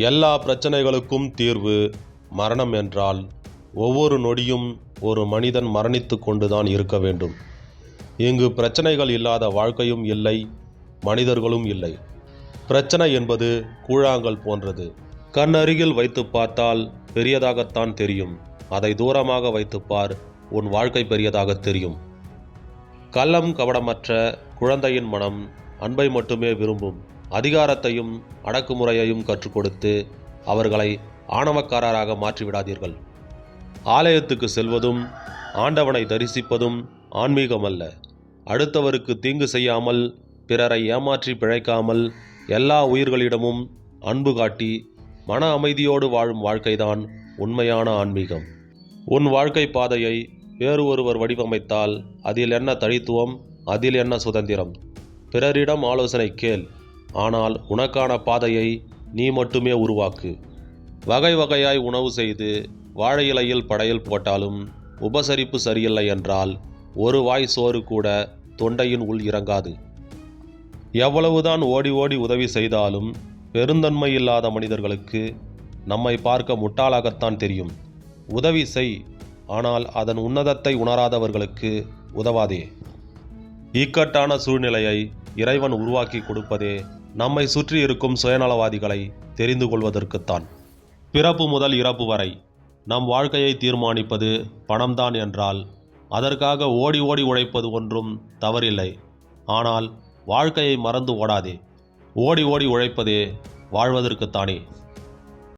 எல்லா பிரச்சனைகளுக்கும் தீர்வு மரணம் என்றால் ஒவ்வொரு நொடியும் ஒரு மனிதன் மரணித்து கொண்டுதான் இருக்க வேண்டும். இங்கு பிரச்சனைகள் இல்லாத வாழ்க்கையும் இல்லை மனிதர்களும் இல்லை. பிரச்சனை என்பது கூழாங்கல் போன்றது. கண் அருகில் வைத்து பார்த்தால் பெரியதாகத்தான் தெரியும். அதை தூரமாக வைத்துப் பார் உன் வாழ்க்கை பெரியதாக தெரியும். கள்ளம் கவடமற்ற குழந்தையின் மனம் அன்பை மட்டுமே விரும்பும். அதிகாரத்தையும் அடக்குமுறையையும் கற்றுக் கொடுத்து அவர்களை ஆணவக்காரராக மாற்றிவிடாதீர்கள். ஆலயத்துக்கு செல்வதும் ஆண்டவனை தரிசிப்பதும் ஆன்மீகமல்ல. அடுத்தவருக்கு தீங்கு செய்யாமல் பிறரை ஏமாற்றி பிழைக்காமல் எல்லா உயிர்களிடமும் அன்பு காட்டி மன அமைதியோடு வாழும் வாழ்க்கைதான் உண்மையான ஆன்மீகம். உன் வாழ்க்கை பாதையை வேறு ஒருவர் வடிவமைத்தால் அதில் என்ன தனித்துவம் அதில் என்ன சுதந்திரம்? பிறரிடம் ஆலோசனை கேள். ஆனால் உனக்கான பாதையை நீ மட்டுமே உருவாக்கு. வகை வகையாய் உணவு செய்து வாழை இலையில் படையல் போட்டாலும் உபசரிப்பு சரியில்லை என்றால் ஒரு வாய் சோறு கூட தொண்டையின் உள் இறங்காது. எவ்வளவுதான் ஓடி ஓடி உதவி செய்தாலும் பெருந்தன்மை இல்லாத மனிதர்களுக்கு நம்மை பார்க்க முட்டாளாகத்தான் தெரியும். உதவி செய் ஆனால் அதன் உன்னதத்தை உணராதவர்களுக்கு உதவாதே. இக்கட்டான சூழ்நிலையை இறைவன் உருவாக்கி கொடுப்பதே நம்மை சுற்றி இருக்கும் சுயநலவாதிகளை தெரிந்து கொள்வதற்குத்தான். பிறப்பு முதல் இறப்பு வரை நம் வாழ்க்கையை தீர்மானிப்பது பணம்தான் என்றால் அதற்காக ஓடி ஓடி உழைப்பது ஒன்றும் தவறில்லை. ஆனால் வாழ்க்கையை மறந்து ஓடாதே. ஓடி ஓடி உழைப்பதே வாழ்வதற்குத்தானே.